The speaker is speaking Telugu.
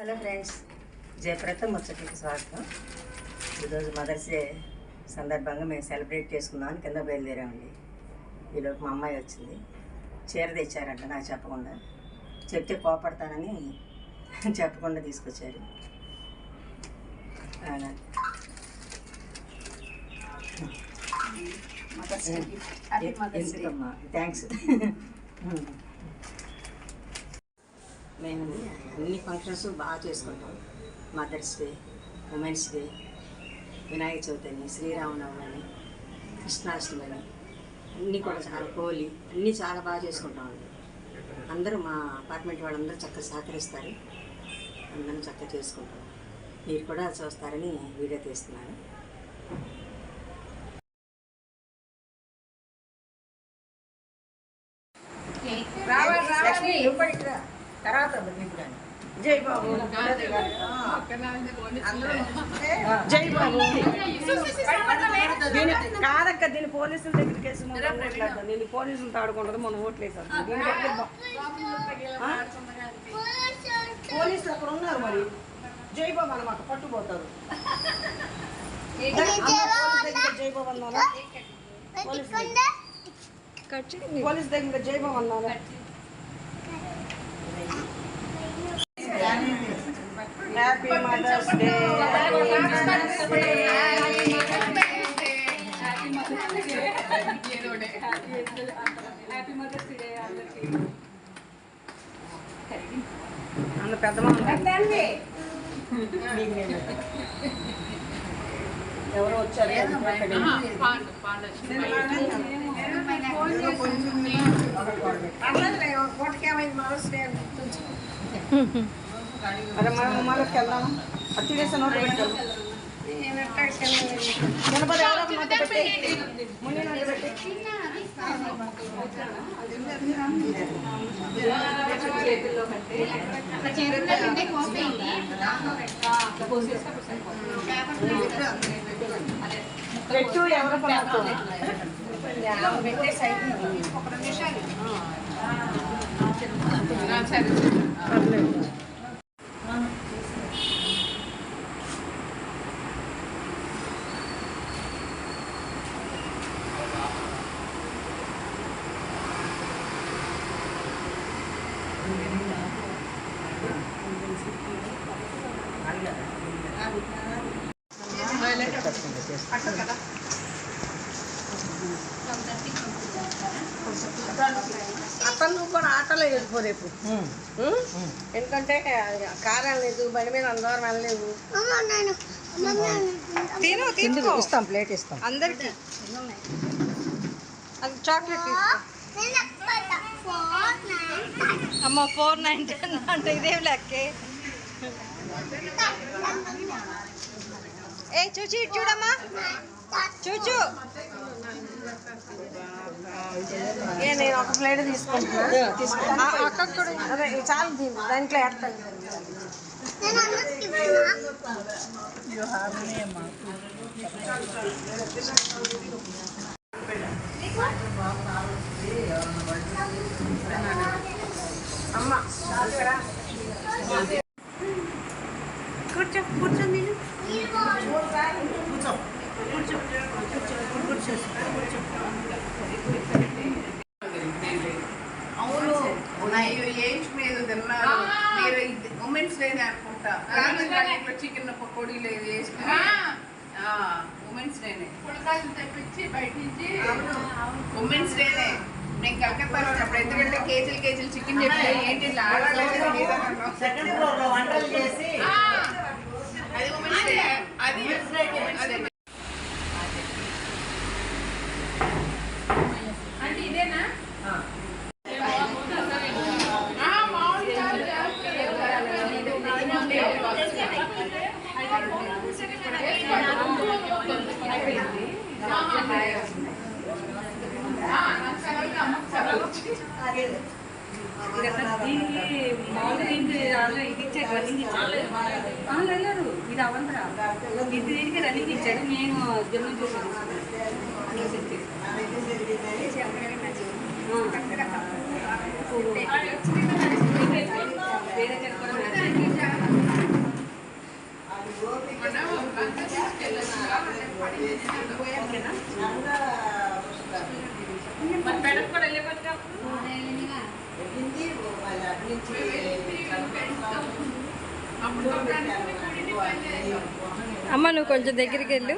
హలో ఫ్రెండ్స్ జయప్రత ముచ్చటికి స్వాగతం. ఈరోజు మదర్స్ డే సందర్భంగా మేము సెలబ్రేట్ చేసుకుందామని కింద బయలుదేరామండి. ఈలోపు మా అమ్మాయి వచ్చింది. చీర తెచ్చారంట నాకు చెప్పకుండా. చెప్తే కోపడతానని చెప్పకుండా తీసుకొచ్చారు. ఎందుకమ్మా? థ్యాంక్స్ మేము అన్ని ఫంక్షన్స్ బాగా చేసుకుంటాం. Mother's day women's day Vinayaka Chavithi అని శ్రీరామనవమి అని కృష్ణాష్టమి అని అన్నీ కూడా చాలా హోలీ అన్నీ చాలా బాగా చేసుకుంటామండి అందరూ మా అపార్ట్మెంట్ వాళ్ళందరూ చక్కగా సహకరిస్తారు. అందరం చక్కగా చేసుకుంటాం. మీరు కూడా చూస్తారని వీడియో తీస్తున్నాను. కూడా ఇక్కడ తర్వాత జై బాబు. జై బాబు. దీని కాదక్క దీని పోలీసుల దగ్గరికి వేసి మనం ఓట్లాడదాం దీన్ని పోలీసులతో ఆడుకుంటుంది మనం ఓట్లు వేసాం దీనికి ఎక్కడ బా- ఆ? పోలీసులు అక్కడ ఉన్నారు మరి. జై బాబు అనమాట పట్టుపోతారు అమ్మ, పోలీస్ దగ్గర జై బాబు అన్నారా పోలీస్ దగ్గర పోలీస్ దగ్గర జై బాబు అన్నారా హ్యాపీ మదర్స్ డే అంత పెద్ద ఎవరు వచ్చారు అరే మనం ఉమ్మాలోకి వెళ్దాం. అత్తి వేసే నోట్లు పెట్టాం గణపతి ఎవరో ఒక నోట్లు పెట్టి. ఎవరో పడుకో పెట్టే సైడ్ పర్లేదు. అతను కూడా ఆటోలో వెళ్ళిపో రేపు? ఎందుకంటే కారాలు లేదు బండి మీద అందరం వెళ్ళలేవు తిను తిను ఇస్తాం ప్లేట్ ఇస్తాం. అందరికి. అది చాక్లెట్ అమ్మ ఫోర్ నైన్టీ అంటే ఇదేం లెక్కే? ఏ చూచి ఇటు చూడమ్మా చూచు ఏ నేను ఒక ప్లేట్ తీసుకుంటున్నా. అక్కడ కూడా చాలు దీన్ని. దాంట్లో వేస్తాను అమ్మ అనుకుంటా. చికెన్ పకోడీలు ఏది వేసుకుని ఉమెన్స్ డేనే తెప్పించి బయట నుంచి ఉమెన్స్ డేనే మేము కలకత్తాలో ఉన్నప్పుడు ఎందుకంటే కేజీలు కేజీలు చికెన్ చెప్పి ఏంటి వంటలు చేసి ఆ, అది ఉమెన్స్ డే అది. అదే అంటే ఇదేనా? దీనికి మామూలుగా ఇది ఇచ్చారు రన్నింగ్ ఇచ్చారు వాళ్ళు వెళ్ళారు ఇది అవంతరా ఇది దీనికి రన్నింగ్ ఇచ్చాడు నేను జమ్మూ చూసాను వేరే చెప్పడం కూడా వెళ్ళిపోతాం వెళ్ళింది వాళ్ళ అటు నుంచి అప్పుడు అమ్మ నువ్వు కొంచెం దగ్గరికి వెళ్ళు.